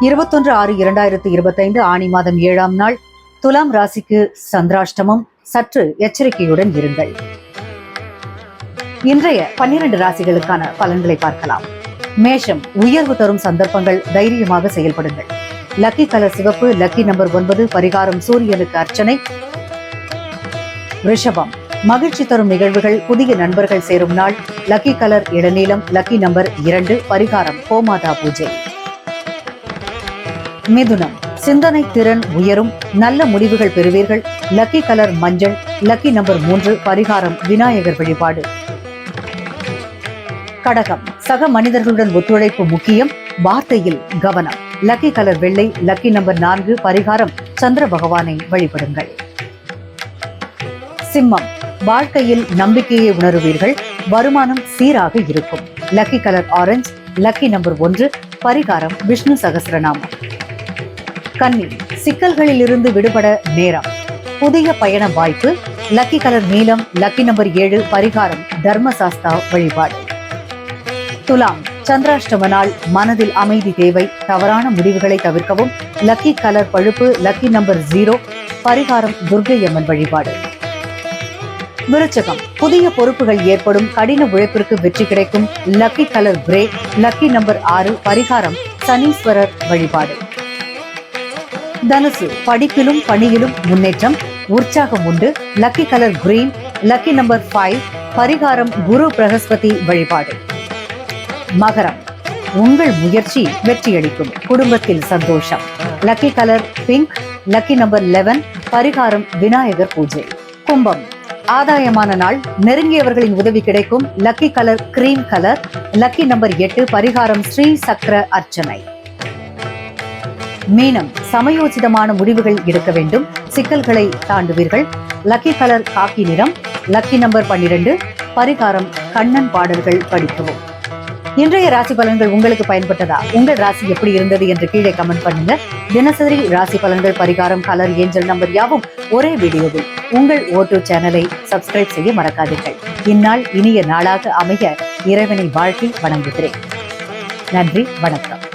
இருபத்தொன்று ஆறு இரண்டாயிரத்தி இருபத்தைந்து ஆணி மாதம் ஏழாம் நாள். துலாம் ராசிக்கு சந்திராஷ்டமம். சற்று எச்சரிக்கையுடன் இருங்கள். இன்றைய பன்னிரண்டு ராசிகளுக்கான பலன்களை பார்க்கலாம். மேஷம் உயர்வு தரும் சந்தர்ப்பங்கள் தைரியமாக செயல்படுங்கள். லக்கி கலர் சிவப்பு லக்கி நம்பர் ஒன்பது பரிகாரம் சூரியனுக்கு அர்ச்சனை. ரிஷபம் மகிழ்ச்சி தரும் நிகழ்வுகள் புதிய நண்பர்கள் சேரும் நாள். லக்கி கலர் இளநீளம் லக்கி நம்பர் இரண்டு பரிகாரம் கோமாதா பூஜை. மிதுனம். சிந்தனை திறன் உயரும். நல்ல முடிவுகள் பெறுவீர்கள். லக்கி கலர் மஞ்சள். லக்கி நம்பர் மூன்று பரிகாரம் விநாயகர் வழிபாடு. கடகம். சக மனிதர்களுடன் ஒத்துழைப்பு முக்கியம். வார்த்தையில் கவனம். லக்கி கலர் வெள்ளை. லக்கி நம்பர் நான்கு பரிகாரம் சந்திர பகவானை வழிபடுங்கள். சிம்மம். வாழ்க்கையில் நம்பிக்கையை உணருவீர்கள். வருமானம் சீராக இருக்கும். Lucky colour orange lucky number ஒன்று பரிகாரம் விஷ்ணு சகசிரநாமம். கன்னி சிக்கல்களில் இருந்து விடுபட நேரம். புதிய பயண வாய்ப்பு லக்கி கலர் நீளம் லக்கி நம்பர் ஏழு பரிகாரம் தர்மசாஸ்தா வழிபாடு. துலாம் சந்திராஷ்டம நாள் மனதில் அமைதி தேவை தவறான முடிவுகளை தவிர்க்கவும் லக்கி கலர் பழுப்பு லக்கி நம்பர் ஜீரோ பரிகாரம் துர்கையம்மன் வழிபாடு. விருச்சகம் புதிய பொறுப்புகள் ஏற்படும் கடின உழைப்பிற்கு வெற்றி கிடைக்கும் lucky colour grey lucky number ஆறு பரிகாரம் சனீஸ்வரர் வழிபாடு. தனுசு படிப்பிலும் பணியிலும் முன்னேற்றம் உற்சாகம் உண்டு. Lucky colour green lucky number five பரிகாரம் குரு பிரகஸ்பதி வழிபாடு. மகரம் உங்கள் முயற்சி வெற்றியளிக்கும். குடும்பத்தில் சந்தோஷம். Lucky colour pink lucky number eleven பரிகாரம் விநாயகர் பூஜை. கும்பம் ஆதாயமான நாள் நெருங்கியவர்களின் உதவி கிடைக்கும். Lucky colour cream colour lucky number எட்டு பரிகாரம் ஸ்ரீ சக்கர அர்ச்சனை. மீனம் சமயோசிதமான முடிவுகள் எடுக்க வேண்டும். சிக்கல்களை தாண்டுவீர்கள். லக்கி கலர் காக்கி நிறம் லக்கி நம்பர் பன்னிரண்டு. பரிகாரம் கண்ணன் பாடல்கள் படிக்கவும். இன்றைய ராசி பலன்கள் உங்களுக்கு பயன்பட்டதா? உங்கள் ராசி எப்படி இருந்தது என்று கீழே கமெண்ட் பண்ணுங்க. தினசரி ராசி பலன்கள் பரிகாரம் கலர் ஏஞ்சல் நம்பர் யாவும் ஒரே வீடியோவில் உங்கள் ஓட்டு சேனலை சப்ஸ்கிரைப் செய்ய மறக்காதீர்கள். இந்நாள் இனிய நாளாக அமைய இறைவனை வாழ்த்தி வணங்குகிறேன். நன்றி வணக்கம்.